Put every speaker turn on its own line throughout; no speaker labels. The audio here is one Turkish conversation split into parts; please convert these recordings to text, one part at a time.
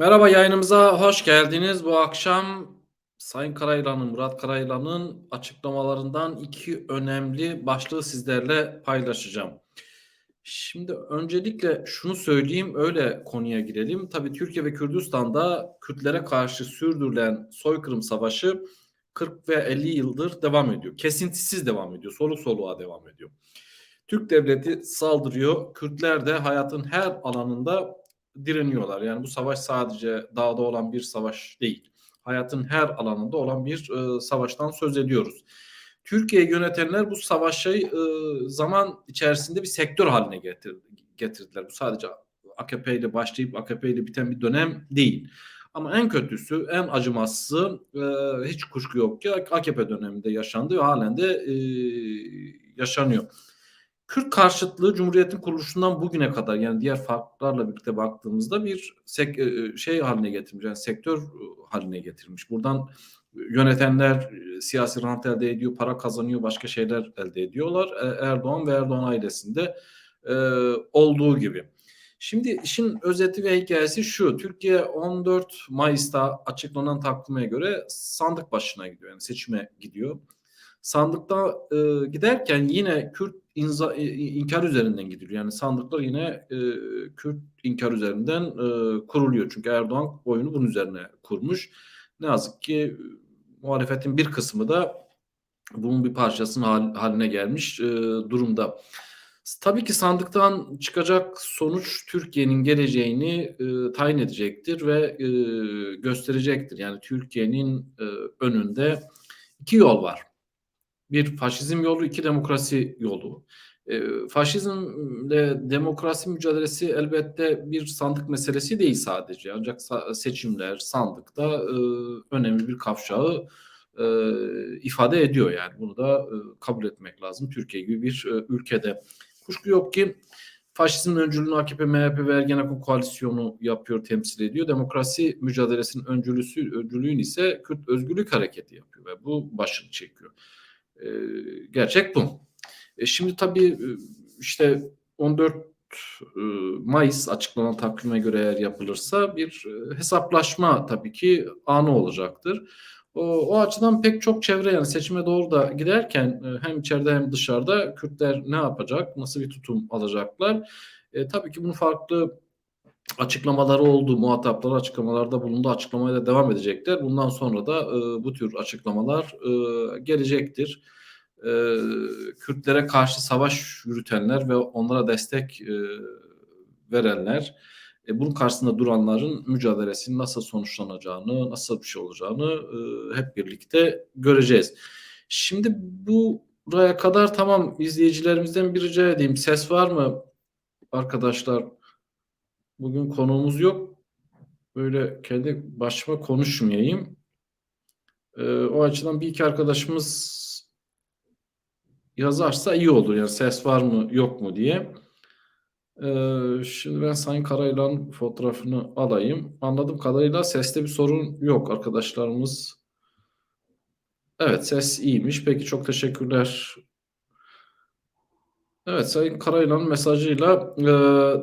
Merhaba yayınımıza hoş geldiniz. Bu akşam Sayın Karayılan'ın, Murat Karayılan'ın açıklamalarından iki önemli başlığı sizlerle paylaşacağım. Şimdi öncelikle şunu söyleyeyim, öyle konuya girelim. Tabii Türkiye ve Kürdistan'da Kürtlere karşı sürdürülen soykırım savaşı 40 ve 50 yıldır devam ediyor. Kesintisiz devam ediyor, soluk soluğa devam ediyor. Türk devleti saldırıyor, Kürtler de hayatın her alanında direniyorlar. Yani bu savaş sadece dağda olan bir savaş değil. Hayatın her alanında olan bir e, savaştan söz ediyoruz. Türkiye yönetenler bu savaşı e, zaman içerisinde bir sektör haline getirdi, getirdiler. Bu sadece AKP ile başlayıp AKP ile biten bir dönem değil. Ama en kötüsü, en acımasızı e, hiç kuşku yok ki AKP döneminde yaşandı ve halen de e, yaşanıyor. Kürt karşıtlığı Cumhuriyet'in kuruluşundan bugüne kadar yani diğer farklarla birlikte baktığımızda bir sek, e, şey haline getirmiş, yani sektör e, haline getirmiş. Buradan yönetenler e, siyasi rant elde ediyor, para kazanıyor, başka şeyler elde ediyorlar. Erdoğan ve Erdoğan ailesinde e, olduğu gibi. Şimdi işin özeti ve hikayesi şu. Türkiye 14 Mayıs'ta açıklanan takvime göre sandık başına gidiyor. Yani seçime gidiyor. Sandıkta e, giderken yine Kürt inza, e, inkar üzerinden gidiliyor. Yani sandıklar yine e, Kürt inkar üzerinden e, kuruluyor. Çünkü Erdoğan oyunu bunun üzerine kurmuş. Ne yazık ki muhalefetin bir kısmı da bunun bir parçasının hal, haline gelmiş e, durumda. Tabii ki sandıktan çıkacak sonuç Türkiye'nin geleceğini e, tayin edecektir ve e, gösterecektir. Yani Türkiye'nin e, önünde iki yol var. Bir faşizm yolu, iki demokrasi yolu. E, faşizmle demokrasi mücadelesi elbette bir sandık meselesi değil sadece. Ancak seçimler sandıkta e, önemli bir kavşağı e, ifade ediyor yani. Bunu da e, kabul etmek lazım. Türkiye gibi bir e, ülkede. Kuşku yok ki faşizmin öncülüğünü AKP, MHP ve Ergenekon koalisyonu yapıyor, temsil ediyor. Demokrasi mücadelesinin öncülüsü, öncülüğünü ise Kürt Özgürlük Hareketi yapıyor ve bu başını çekiyor. E, gerçek bu. E, şimdi tabii e, işte 14 e, Mayıs açıklanan takvime göre eğer yapılırsa bir e, hesaplaşma tabii ki anı olacaktır. O, o açıdan pek çok çevre yani seçime doğru da giderken hem içeride hem dışarıda Kürtler ne yapacak, nasıl bir tutum alacaklar? E, tabii ki bunun farklı açıklamaları oldu, muhatapları açıklamalarda bulundu, açıklamaya da devam edecekler. Bundan sonra da e, bu tür açıklamalar e, gelecektir. E, Kürtlere karşı savaş yürütenler ve onlara destek e, verenler, e, bunun karşısında duranların mücadelesinin nasıl sonuçlanacağını, nasıl bir şey olacağını e, hep birlikte göreceğiz. Şimdi bu buraya kadar tamam izleyicilerimizden bir rica edeyim. Ses var mı arkadaşlar? Bugün konuğumuz yok. Böyle kendi başıma konuşmayayım. Ee, o açıdan bir iki arkadaşımız yazarsa iyi olur. Yani ses var mı yok mu diye. Ee, şimdi ben Sayın Karayılan fotoğrafını alayım. Anladığım kadarıyla seste bir sorun yok arkadaşlarımız. Evet ses iyiymiş. Peki çok teşekkürler Evet, Sayın Karayılan'ın mesajıyla e,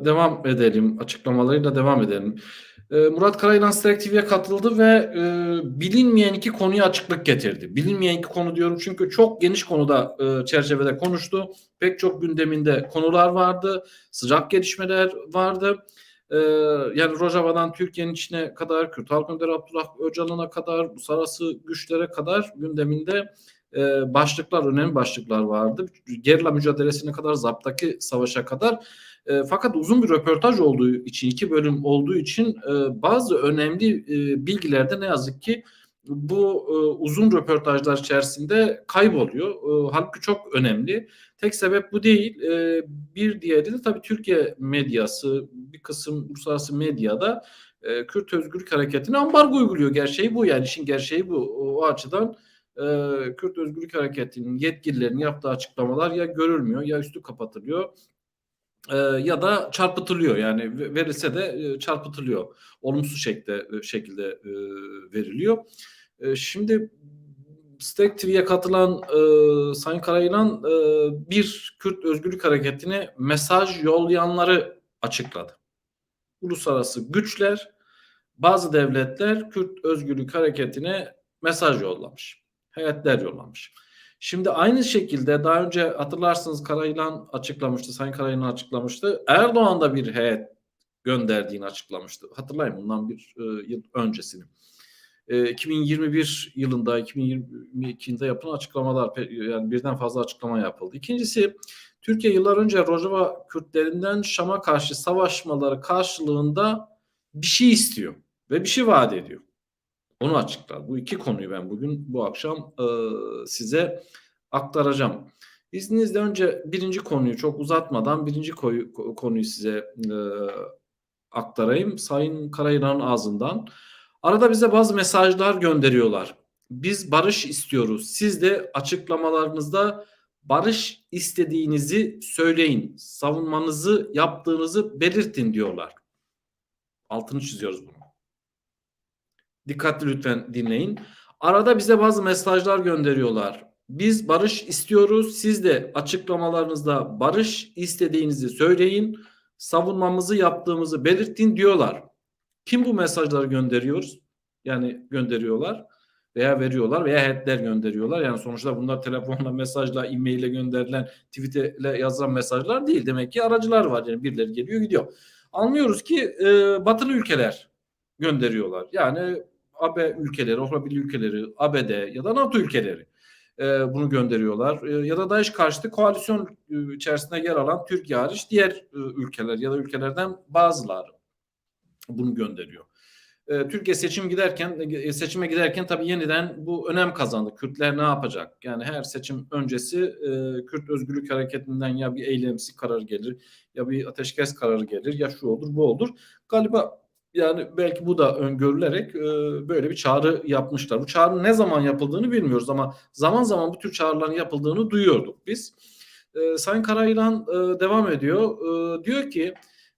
devam edelim, açıklamalarıyla devam edelim. E, Murat Karayılan Strek TV'ye katıldı ve e, bilinmeyen iki konuya açıklık getirdi. Bilinmeyen iki konu diyorum çünkü çok geniş konuda e, çerçevede konuştu. Pek çok gündeminde konular vardı, sıcak gelişmeler vardı. E, yani Rojava'dan Türkiye'nin içine kadar, Kürt Halk Önderi Abdullah Öcalan'a kadar, uluslararası güçlere kadar gündeminde e, başlıklar, önemli başlıklar vardı. Gerilla mücadelesine kadar, Zap'taki savaşa kadar. E, fakat uzun bir röportaj olduğu için, iki bölüm olduğu için e, bazı önemli e, bilgilerde ne yazık ki bu e, uzun röportajlar içerisinde kayboluyor. E, halbuki çok önemli. Tek sebep bu değil. E, bir diğeri de tabii Türkiye medyası, bir kısım uluslararası medyada e, Kürt Özgürlük Hareketi'ne ambargo uyguluyor. Gerçeği bu yani işin gerçeği bu. O, o açıdan e, Kürt Özgürlük Hareketi'nin yetkililerinin yaptığı açıklamalar ya görülmüyor ya üstü kapatılıyor e, ya da çarpıtılıyor yani verilse de e, çarpıtılıyor olumsuz şekilde şekilde e, veriliyor. E, şimdi Stek TV'ye katılan e, Sayın Karayılan e, bir Kürt Özgürlük Hareketi'ne mesaj yollayanları açıkladı. Uluslararası güçler bazı devletler Kürt Özgürlük Hareketi'ne mesaj yollamış. Heyetler yollamış. Şimdi aynı şekilde daha önce hatırlarsınız Karayılan açıklamıştı, Sayın Karayılan açıklamıştı. Erdoğan da bir heyet gönderdiğini açıklamıştı. Hatırlayın bundan bir e, yıl öncesini. E, 2021 yılında, 2022'de yapılan açıklamalar, yani birden fazla açıklama yapıldı. İkincisi, Türkiye yıllar önce Rojava Kürtlerinden Şam'a karşı savaşmaları karşılığında bir şey istiyor ve bir şey vaat ediyor. Onu açıklar. Bu iki konuyu ben bugün bu akşam e, size aktaracağım. İzninizle önce birinci konuyu çok uzatmadan birinci koyu, konuyu size e, aktarayım. Sayın Karayılan'ın ağzından. Arada bize bazı mesajlar gönderiyorlar. Biz barış istiyoruz. Siz de açıklamalarınızda barış istediğinizi söyleyin. Savunmanızı yaptığınızı belirtin diyorlar. Altını çiziyoruz bunu. Dikkatli lütfen dinleyin. Arada bize bazı mesajlar gönderiyorlar. Biz barış istiyoruz. Siz de açıklamalarınızda barış istediğinizi söyleyin. Savunmamızı yaptığımızı belirtin diyorlar. Kim bu mesajları gönderiyor? Yani gönderiyorlar veya veriyorlar veya heyetler gönderiyorlar. Yani sonuçta bunlar telefonla, mesajla, e-maille gönderilen, tweetle yazılan mesajlar değil. Demek ki aracılar var. Yani birileri geliyor gidiyor. Anlıyoruz ki e, batılı ülkeler gönderiyorlar. Yani AB ülkeleri, Avrupa Birliği ülkeleri, ABD ya da NATO ülkeleri e, bunu gönderiyorlar. E, ya da DAEŞ karşıtı koalisyon e, içerisinde yer alan Türkiye hariç diğer e, ülkeler ya da ülkelerden bazıları bunu gönderiyor. E, Türkiye seçim giderken e, seçime giderken tabii yeniden bu önem kazandı. Kürtler ne yapacak? Yani her seçim öncesi e, Kürt Özgürlük Hareketi'nden ya bir eylemsi karar gelir ya bir ateşkes kararı gelir ya şu olur bu olur. Galiba yani belki bu da öngörülerek e, böyle bir çağrı yapmışlar. Bu çağrının ne zaman yapıldığını bilmiyoruz ama zaman zaman bu tür çağrıların yapıldığını duyuyorduk biz. E, Sayın Karayılan e, devam ediyor. E, diyor ki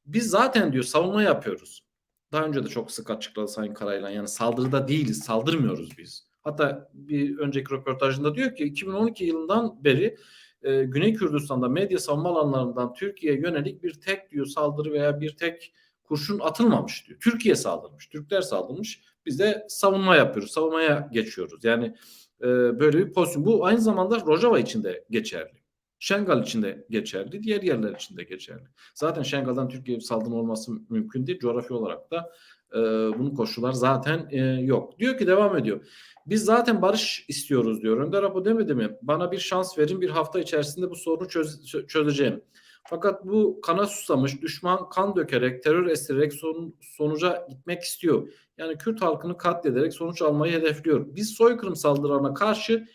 biz zaten diyor savunma yapıyoruz. Daha önce de çok sık açıkladı Sayın Karayılan. Yani saldırıda değiliz, saldırmıyoruz biz. Hatta bir önceki röportajında diyor ki 2012 yılından beri e, Güney Kürdistan'da medya savunma alanlarından Türkiye'ye yönelik bir tek diyor saldırı veya bir tek kurşun atılmamış diyor. Türkiye saldırmış, Türkler saldırmış. Biz de savunma yapıyoruz, savunmaya geçiyoruz. Yani e, böyle bir pozisyon. Bu aynı zamanda Rojava için de geçerli. Şengal için de geçerli, diğer yerler için de geçerli. Zaten Şengal'dan Türkiye'ye saldırı olması mümkün değil. Coğrafi olarak da e, bunun koşullar zaten e, yok. Diyor ki devam ediyor. Biz zaten barış istiyoruz diyor. Önder Apo demedi mi? Bana bir şans verin bir hafta içerisinde bu sorunu çöz, çözeceğim. Fakat bu kana susamış düşman kan dökerek, terör estirerek son, sonuca gitmek istiyor. Yani Kürt halkını katlederek sonuç almayı hedefliyor. Biz soykırım saldırılarına karşı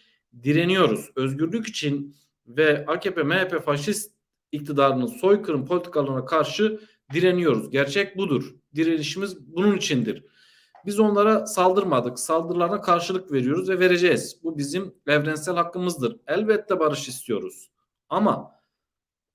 direniyoruz. Özgürlük için ve AKP, MHP faşist iktidarının soykırım politikalarına karşı direniyoruz. Gerçek budur. Direnişimiz bunun içindir. Biz onlara saldırmadık. Saldırılarına karşılık veriyoruz ve vereceğiz. Bu bizim evrensel hakkımızdır. Elbette barış istiyoruz. Ama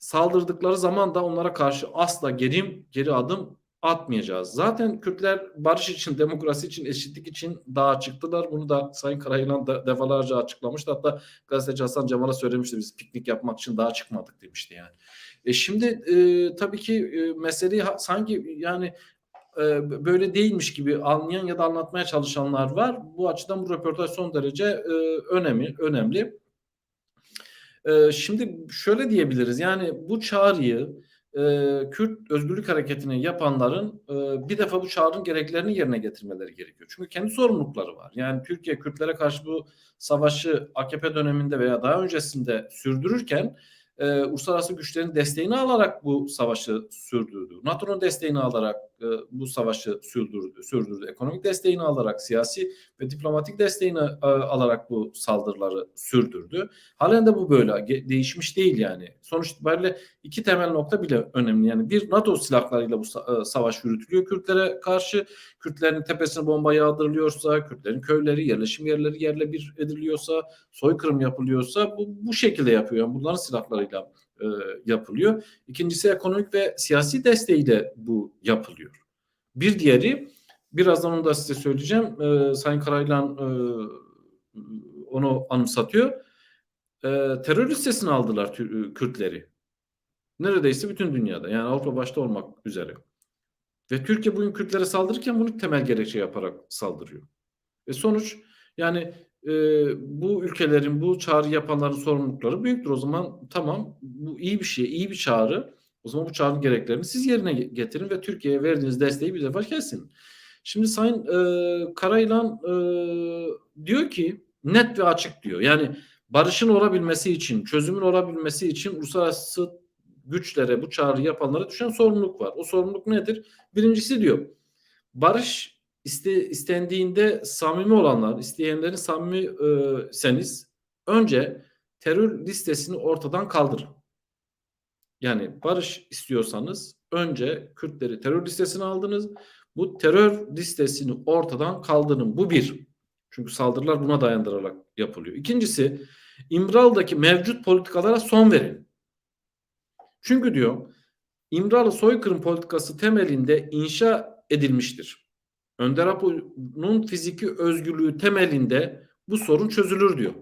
saldırdıkları zaman da onlara karşı asla geri, geri adım atmayacağız. Zaten Kürtler barış için, demokrasi için, eşitlik için daha çıktılar. Bunu da Sayın Karayılan da defalarca açıklamıştı. Hatta gazeteci Hasan Cemal'a söylemişti biz piknik yapmak için daha çıkmadık demişti yani. E şimdi e, tabii ki e, meseleyi sanki yani e, böyle değilmiş gibi anlayan ya da anlatmaya çalışanlar var. Bu açıdan bu röportaj son derece e, önemli. önemli. E, şimdi şöyle diyebiliriz yani bu çağrıyı e, Kürt Özgürlük Hareketi'ni yapanların e, bir defa bu çağrının gereklerini yerine getirmeleri gerekiyor. Çünkü kendi sorumlulukları var. Yani Türkiye Kürtlere karşı bu savaşı AKP döneminde veya daha öncesinde sürdürürken e, uluslararası güçlerin desteğini alarak bu savaşı sürdürdü. NATO'nun desteğini alarak e, bu savaşı sürdürdü, sürdürdü. Ekonomik desteğini alarak, siyasi ve diplomatik desteğini e, alarak bu saldırıları sürdürdü. Halen de bu böyle değişmiş değil yani. Sonuç itibariyle iki temel nokta bile önemli. Yani bir NATO silahlarıyla bu e, savaş yürütülüyor Kürtlere karşı. Kürtlerin tepesine bomba yağdırılıyorsa, Kürtlerin köyleri, yerleşim yerleri yerle bir ediliyorsa, soykırım yapılıyorsa bu, bu şekilde yapıyor. Yani bunların silahlarıyla e, yapılıyor. İkincisi ekonomik ve siyasi desteğiyle bu yapılıyor. Bir diğeri birazdan onu da size söyleyeceğim. E, Sayın Karaylan e, onu anımsatıyor. E, terör listesine aldılar Kürtleri. Neredeyse bütün dünyada yani Avrupa başta olmak üzere. Ve Türkiye bugün Kürtlere saldırırken bunu temel gerekçe yaparak saldırıyor. Ve sonuç yani e, bu ülkelerin bu çağrı yapanların sorumlulukları büyüktür. O zaman tamam bu iyi bir şey, iyi bir çağrı. O zaman bu çağrı gereklerini siz yerine getirin ve Türkiye'ye verdiğiniz desteği bir defa kesin. Şimdi Sayın e, Karayılan e, diyor ki net ve açık diyor. Yani barışın olabilmesi için, çözümün olabilmesi için uluslararası güçlere, bu çağrı yapanlara düşen sorumluluk var. O sorumluluk nedir? Birincisi diyor, barış iste, istendiğinde samimi olanlar, isteyenlerin samimi e, önce terör listesini ortadan kaldırın. Yani barış istiyorsanız önce Kürtleri terör listesine aldınız. Bu terör listesini ortadan kaldırın. Bu bir. Çünkü saldırılar buna dayandırarak yapılıyor. İkincisi İmralı'daki mevcut politikalara son verin. Çünkü diyor İmralı soykırım politikası temelinde inşa edilmiştir. Önder Apo'nun fiziki özgürlüğü temelinde bu sorun çözülür diyor.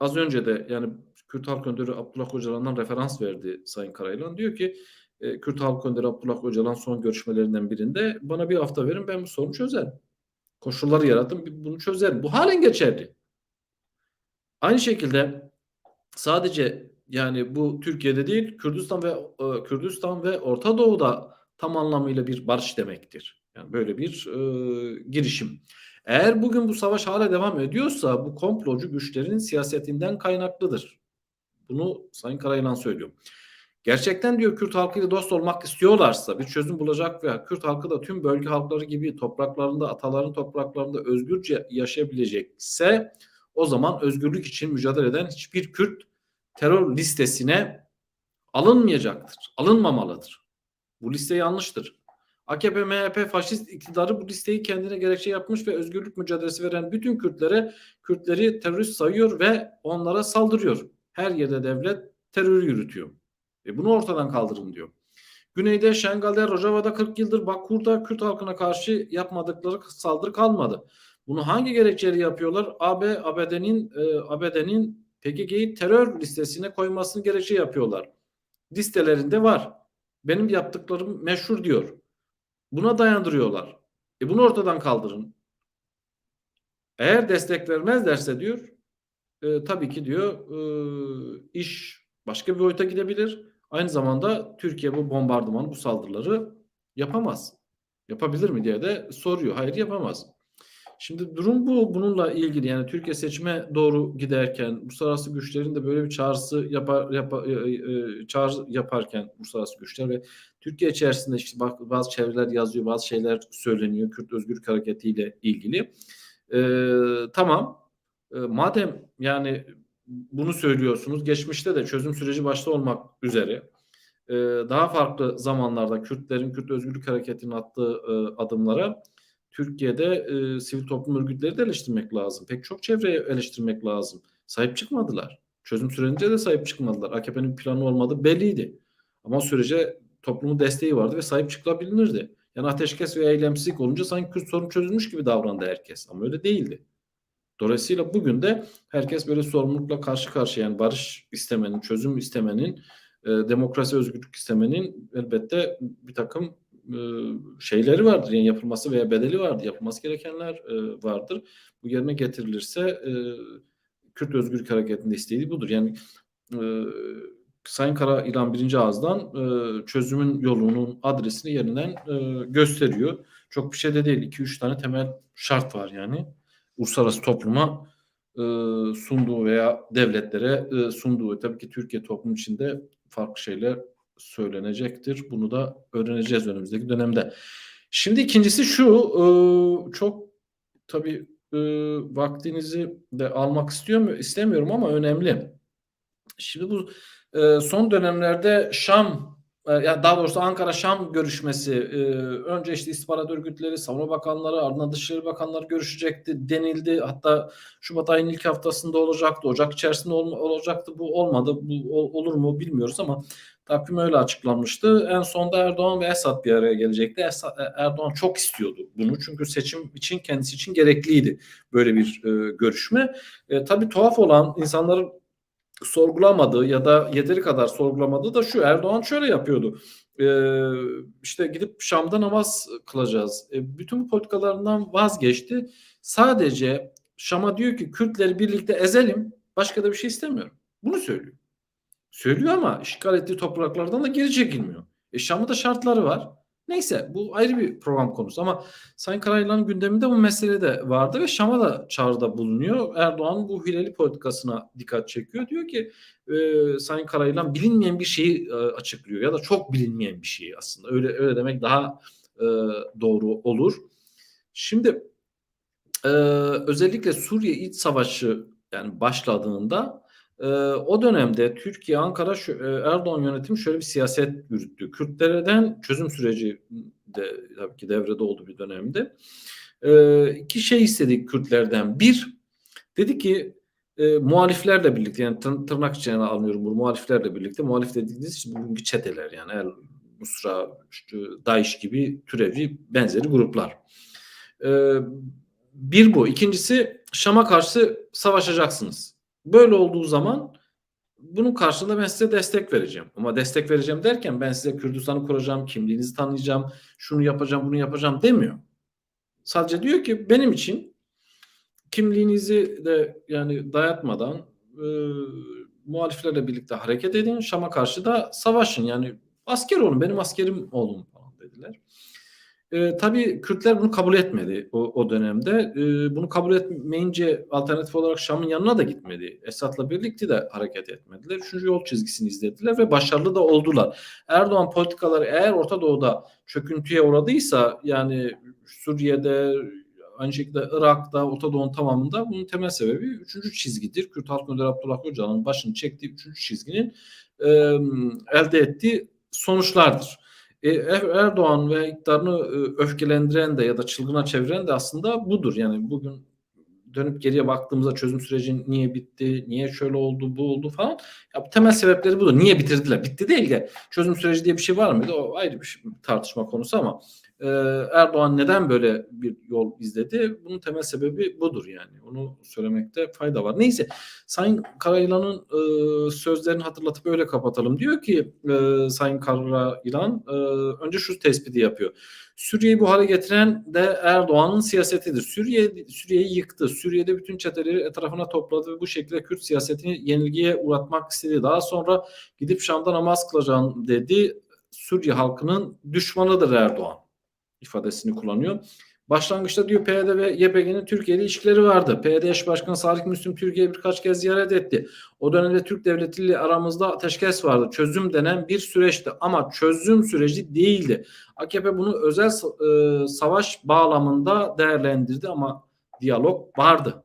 Az önce de yani Kürt Halk Önderi Abdullah Öcalan'dan referans verdi Sayın Karayılan. Diyor ki e, Kürt Halk Önderi Abdullah Öcalan son görüşmelerinden birinde bana bir hafta verin ben bu sorunu çözerim. Koşulları yaratın bunu çözerim. Bu halen geçerli. Aynı şekilde sadece yani bu Türkiye'de değil Kürdistan ve e, Kürdistan ve Orta Doğu'da tam anlamıyla bir barış demektir. Yani böyle bir e, girişim. Eğer bugün bu savaş hala devam ediyorsa bu komplocu güçlerin siyasetinden kaynaklıdır. Bunu Sayın Karayılan söylüyor. Gerçekten diyor Kürt halkıyla dost olmak istiyorlarsa bir çözüm bulacak ve Kürt halkı da tüm bölge halkları gibi topraklarında, ataların topraklarında özgürce yaşayabilecekse o zaman özgürlük için mücadele eden hiçbir Kürt terör listesine alınmayacaktır. Alınmamalıdır. Bu liste yanlıştır. AKP, MHP, faşist iktidarı bu listeyi kendine gerekçe yapmış ve özgürlük mücadelesi veren bütün Kürtlere Kürtleri terörist sayıyor ve onlara saldırıyor. Her yerde devlet terörü yürütüyor. E bunu ortadan kaldırın diyor. Güneyde Şengal'de, Rojava'da 40 yıldır Bakur'da Kürt halkına karşı yapmadıkları saldırı kalmadı. Bunu hangi gerekçeyle yapıyorlar? AB, ABD'nin e, ABD'nin PKK'yı terör listesine koymasını gerekçe yapıyorlar. Listelerinde var. Benim yaptıklarım meşhur diyor. Buna dayandırıyorlar. E bunu ortadan kaldırın. Eğer destek vermezlerse diyor e, tabii ki diyor e, iş başka bir boyuta gidebilir. Aynı zamanda Türkiye bu bombardımanı, bu saldırıları yapamaz. Yapabilir mi diye de soruyor. Hayır yapamaz. Şimdi durum bu. Bununla ilgili yani Türkiye seçime doğru giderken uluslararası güçlerin de böyle bir çağrısı yapar, yapar e, e, çağrı yaparken uluslararası güçler ve Türkiye içerisinde işte bazı çevreler yazıyor, bazı şeyler söyleniyor Kürt Özgürlük Hareketi ile ilgili. Ee, tamam. Ee, madem yani bunu söylüyorsunuz. Geçmişte de çözüm süreci başta olmak üzere e, daha farklı zamanlarda Kürtlerin Kürt Özgürlük Hareketi'nin attığı e, adımlara Türkiye'de e, sivil toplum örgütleri de eleştirmek lazım. Pek çok çevreye eleştirmek lazım. Sahip çıkmadılar. Çözüm sürecince de sahip çıkmadılar. AKP'nin planı olmadı belliydi. Ama sürece toplumun desteği vardı ve sahip çıkılabilirdi. Yani ateşkes ve eylemsizlik olunca sanki Kürt sorun çözülmüş gibi davrandı herkes. Ama öyle değildi. Dolayısıyla bugün de herkes böyle sorumlulukla karşı karşıya yani barış istemenin, çözüm istemenin, e, demokrasi özgürlük istemenin elbette bir takım şeyleri vardır. Yani yapılması veya bedeli vardır. Yapılması gerekenler e, vardır. Bu yerine getirilirse e, Kürt Özgürlük Hareketi'nin isteği budur. Yani e, Sayın Kara İran birinci ağızdan e, çözümün yolunun adresini yerinden e, gösteriyor. Çok bir şey de değil. 2-3 tane temel şart var yani. Uluslararası topluma e, sunduğu veya devletlere e, sunduğu. Tabii ki Türkiye toplum içinde farklı şeyler söylenecektir. Bunu da öğreneceğiz önümüzdeki dönemde. Şimdi ikincisi şu, e, çok tabii e, vaktinizi de almak istiyorum istemiyorum ama önemli. Şimdi bu e, son dönemlerde Şam ya daha doğrusu Ankara Şam görüşmesi önce işte istihbarat örgütleri, savunma bakanları, ardından dışişleri bakanları görüşecekti denildi. Hatta Şubat ayının ilk haftasında olacaktı. Ocak içerisinde olacaktı. Bu olmadı. Bu olur mu bilmiyoruz ama takvim öyle açıklanmıştı. En sonda Erdoğan ve Esad bir araya gelecekti. Esad, Erdoğan çok istiyordu bunu çünkü seçim için kendisi için gerekliydi böyle bir e, görüşme. E, tabii tuhaf olan insanların sorgulamadığı ya da yeteri kadar sorgulamadığı da şu Erdoğan şöyle yapıyordu. Eee, işte gidip Şam'da namaz kılacağız. E, bütün bu politikalarından vazgeçti. Sadece Şam'a diyor ki Kürtleri birlikte ezelim. Başka da bir şey istemiyorum. Bunu söylüyor. Söylüyor ama işgal ettiği topraklardan da geri çekilmiyor. E Şam'ın da şartları var. Neyse bu ayrı bir program konusu ama Sayın Karayılan'ın gündeminde bu mesele de vardı ve Şam'a da çağrıda bulunuyor. Erdoğan bu hileli politikasına dikkat çekiyor. Diyor ki e, Sayın Karayılan bilinmeyen bir şeyi e, açıklıyor ya da çok bilinmeyen bir şeyi aslında. Öyle öyle demek daha e, doğru olur. Şimdi e, özellikle Suriye iç savaşı yani başladığında e, o dönemde Türkiye, Ankara şu, e, Erdoğan yönetimi şöyle bir siyaset yürüttü. Kürtlerden çözüm süreci de tabii ki devrede oldu bir dönemde. E, iki şey istedik Kürtlerden. Bir, dedi ki e, muhaliflerle birlikte yani tır, tırnak içine almıyorum bu muhaliflerle birlikte muhalif dediğiniz işte bugünkü çeteler yani El Nusra, işte DAEŞ gibi türevi benzeri gruplar. E, bir bu. İkincisi Şam'a karşı savaşacaksınız. Böyle olduğu zaman bunun karşılığında ben size destek vereceğim. Ama destek vereceğim derken ben size Kürdistan'ı kuracağım, kimliğinizi tanıyacağım, şunu yapacağım, bunu yapacağım demiyor. Sadece diyor ki benim için kimliğinizi de yani dayatmadan e, muhaliflerle birlikte hareket edin. Şam'a karşı da savaşın. Yani asker olun, benim askerim olun falan dediler. E, tabii Kürtler bunu kabul etmedi o, o dönemde. E, bunu kabul etmeyince alternatif olarak Şam'ın yanına da gitmedi. Esad'la birlikte de hareket etmediler. Üçüncü yol çizgisini izlediler ve başarılı da oldular. Erdoğan politikaları eğer Orta Doğu'da çöküntüye uğradıysa yani Suriye'de aynı şekilde Irak'ta, Orta Doğu'nun tamamında bunun temel sebebi üçüncü çizgidir. Kürt Halk Önderi Abdullah Öcalan'ın başını çektiği üçüncü çizginin e, elde ettiği sonuçlardır. E, Erdoğan ve iktidarını e, öfkelendiren de ya da çılgına çeviren de aslında budur. Yani bugün dönüp geriye baktığımızda çözüm süreci niye bitti, niye şöyle oldu, bu oldu falan. Ya temel sebepleri budur. Niye bitirdiler? Bitti değil de çözüm süreci diye bir şey var mıydı? O ayrı bir şey, tartışma konusu ama e, Erdoğan neden böyle bir yol izledi? Bunun temel sebebi budur yani. Onu söylemekte fayda var. Neyse Sayın Karayılan'ın e, sözlerini hatırlatıp öyle kapatalım. Diyor ki e, Sayın Karayılan e, önce şu tespiti yapıyor. Suriye'yi bu hale getiren de Erdoğan'ın siyasetidir. Suriye Suriye'yi yıktı. Suriye'de bütün çeteleri etrafına topladı ve bu şekilde Kürt siyasetini yenilgiye uğratmak istedi. Daha sonra gidip Şam'da namaz kılacağım dedi. Suriye halkının düşmanıdır Erdoğan ifadesini kullanıyor. Başlangıçta diyor PYD ve YPG'nin Türkiye ile ilişkileri vardı. PYD eş başkanı Salih Müslüm Türkiye'yi birkaç kez ziyaret etti. O dönemde Türk devleti ile aramızda ateşkes vardı. Çözüm denen bir süreçti ama çözüm süreci değildi. AKP bunu özel e, savaş bağlamında değerlendirdi ama diyalog vardı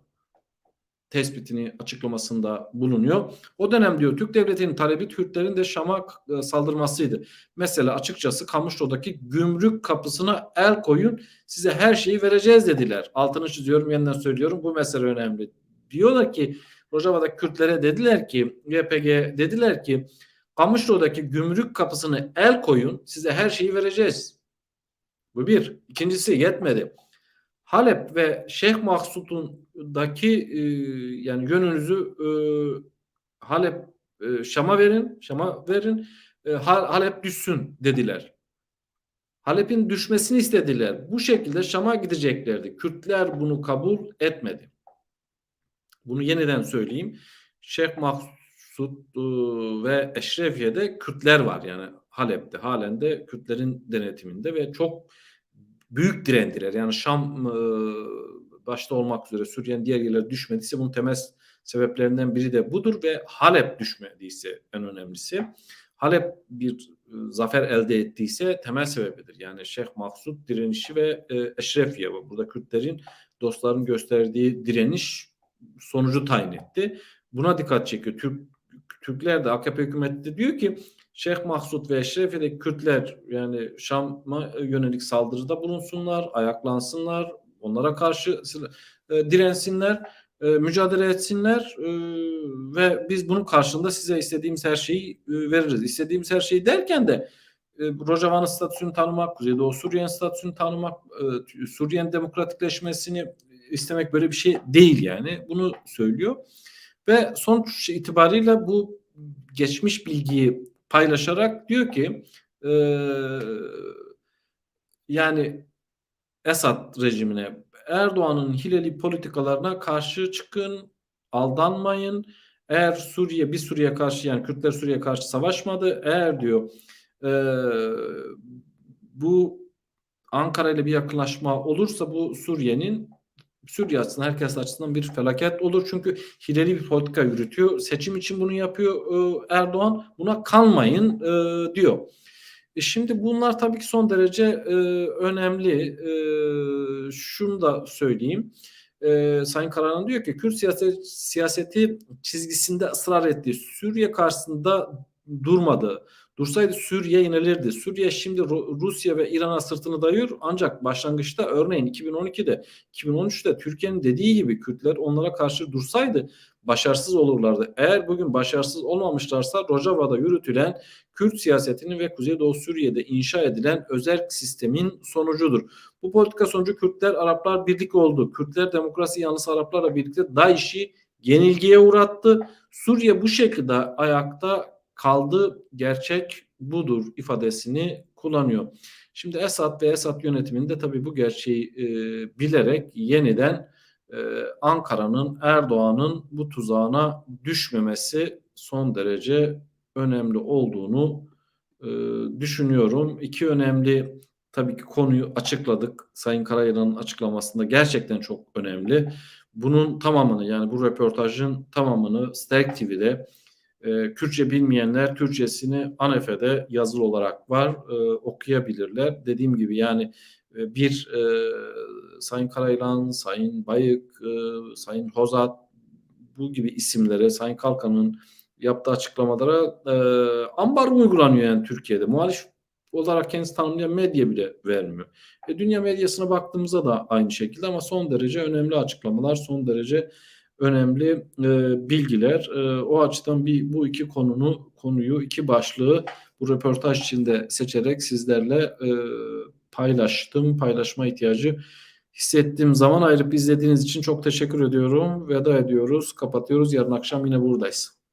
tespitini açıklamasında bulunuyor. O dönem diyor Türk devletinin talebi Türklerin de Şam'a e, saldırmasıydı. Mesela açıkçası Kamışlı'daki gümrük kapısına el koyun size her şeyi vereceğiz dediler. Altını çiziyorum yeniden söylüyorum bu mesele önemli. Diyorlar ki Rojava'daki Kürtlere dediler ki YPG dediler ki Kamışlı'daki gümrük kapısını el koyun size her şeyi vereceğiz. Bu bir. İkincisi yetmedi. Halep ve Şeyh Maksut'undaki e, yani yönünüzü e, Halep e, Şam'a verin, Şam'a verin. E, Halep düşsün dediler. Halep'in düşmesini istediler. Bu şekilde Şam'a gideceklerdi. Kürtler bunu kabul etmedi. Bunu yeniden söyleyeyim. Şeyh Maksut e, ve Eşrefiye'de Kürtler var yani Halep'te halen de Kürtlerin denetiminde ve çok büyük direndiler. Yani Şam e, başta olmak üzere Suriye'nin diğer yerlere düşmediyse bunun temel sebeplerinden biri de budur ve Halep düşmediyse en önemlisi. Halep bir e, zafer elde ettiyse temel sebebidir. Yani Şeyh Maksud direnişi ve e, Eşrefiye burada Kürtlerin dostların gösterdiği direniş sonucu tayin etti. Buna dikkat çekiyor. Türk Türkler de AKP hükümeti de diyor ki Şeyh Mahsud ve Eşrefiye'deki Kürtler yani Şam'a yönelik saldırıda bulunsunlar, ayaklansınlar, onlara karşı e, dirensinler, e, mücadele etsinler e, ve biz bunun karşılığında size istediğimiz her şeyi e, veririz. İstediğimiz her şeyi derken de e, Rojava'nın statüsünü tanımak, Kuzeydoğu Suriye'nin statüsünü tanımak, e, Suriye'nin demokratikleşmesini istemek böyle bir şey değil yani. Bunu söylüyor. Ve sonuç itibariyle bu geçmiş bilgiyi paylaşarak diyor ki Eee, yani Esad rejimine, Erdoğan'ın hileli politikalarına karşı çıkın, aldanmayın. Eğer Suriye bir Suriye karşı yani Kürtler Suriye karşı savaşmadı. Eğer diyor eee, bu Ankara ile bir yakınlaşma olursa bu Suriye'nin Suriye açısından herkes açısından bir felaket olur. Çünkü hileli bir politika yürütüyor. Seçim için bunu yapıyor e, Erdoğan. Buna kalmayın e, diyor. E şimdi bunlar tabii ki son derece e, önemli. E, şunu da söyleyeyim. E, Sayın Karahan diyor ki Kürt siyaset, siyaseti çizgisinde ısrar etti. Suriye karşısında durmadı. Dursaydı Suriye inelirdi. Suriye şimdi Rusya ve İran'a sırtını dayıyor ancak başlangıçta örneğin 2012'de 2013'te Türkiye'nin dediği gibi Kürtler onlara karşı dursaydı başarısız olurlardı. Eğer bugün başarısız olmamışlarsa Rojava'da yürütülen Kürt siyasetinin ve Kuzeydoğu Suriye'de inşa edilen özel sistemin sonucudur. Bu politika sonucu Kürtler Araplar birlik oldu. Kürtler demokrasi yanlısı Araplarla birlikte DAEŞ'i yenilgiye uğrattı. Suriye bu şekilde ayakta kaldı. Gerçek budur ifadesini kullanıyor. Şimdi Esad ve Esad yönetiminde tabii bu gerçeği e, bilerek yeniden e, Ankara'nın Erdoğan'ın bu tuzağına düşmemesi son derece önemli olduğunu e, düşünüyorum. İki önemli tabii ki konuyu açıkladık. Sayın Karayılan'ın açıklamasında gerçekten çok önemli. Bunun tamamını yani bu röportajın tamamını Sterk TV'de e, Kürtçe bilmeyenler Türkçesini ANEFE'de yazılı olarak var e, okuyabilirler. Dediğim gibi yani e, bir e, Sayın Karayılan, Sayın Bayık, Sayın Hozat bu gibi isimlere, Sayın Kalkan'ın yaptığı açıklamalara e, uygulanıyor yani Türkiye'de. Muhalif olarak kendisi tanımlayan medya bile vermiyor. E, dünya medyasına baktığımızda da aynı şekilde ama son derece önemli açıklamalar, son derece önemli e, bilgiler. E, o açıdan bir bu iki konunu konuyu iki başlığı bu röportaj içinde seçerek sizlerle e, paylaştım. Paylaşma ihtiyacı hissettiğim zaman ayırıp izlediğiniz için çok teşekkür ediyorum. Veda ediyoruz. Kapatıyoruz. Yarın akşam yine buradayız.